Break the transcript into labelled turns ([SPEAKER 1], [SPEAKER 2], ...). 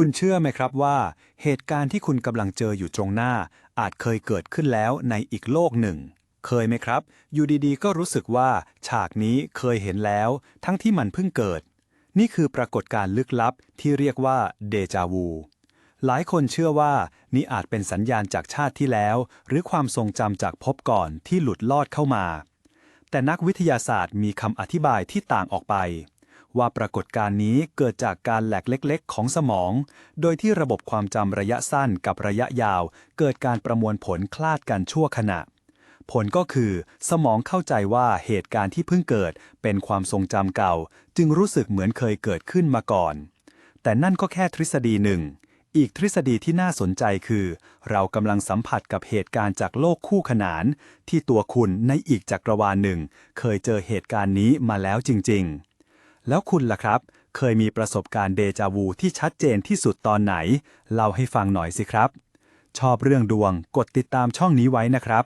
[SPEAKER 1] คุณเชื่อไหมครับว่า เหตุการณ์ที่คุณกำลังเจออยู่ตรงหน้า อาจเคยเกิดขึ้นแล้วในอีกโลกหนึ่ง เคยไหมครับ อยู่ดีๆ ก็รู้สึกว่า ฉากนี้เคยเห็นแล้ว ทั้งที่มันเพิ่งเกิด นี่คือปรากฏการณ์ลึกลับที่เรียกว่าเดจาวูหลายคนเชื่อว่านี่อาจเป็นสัญญาณจากชาติที่แล้ว หรือความทรงจำจากภพก่อนที่หลุดลอดเข้ามา แต่นักวิทยาศาสตร์มีคำอธิบายที่ต่างออกไป ว่าปรากฏการณ์นี้เกิดจากการแหลกเล็กๆ ของสมอง โดยที่ระบบความจำระยะสั้นกับระยะยาว เกิดการประมวลผลคลาดกันชั่วขณะ ผลก็คือ สมองเข้าใจว่าเหตุการณ์ที่เพิ่งเกิดเป็นความทรงจำเก่า จึงรู้สึกเหมือนเคยเกิดขึ้นมาก่อน แต่นั่นก็แค่ทฤษฎีหนึ่งอีกทฤษฎีที่น่าสนใจคือ เรากำลังสัมผัสกับเหตุการณ์จากโลกคู่ขนาน ที่ตัวคุณในอีกจักรวาลหนึ่ง เคยเจอเหตุการณ์นี้มาแล้วจริง ๆ แล้วคุณล่ะครับ เคยมีประสบการณ์เดจาวูที่ชัดเจนที่สุดตอนไหน เล่าให้ฟังหน่อยสิครับ ชอบเรื่องดวงกดติดตามช่องนี้ไว้นะครับ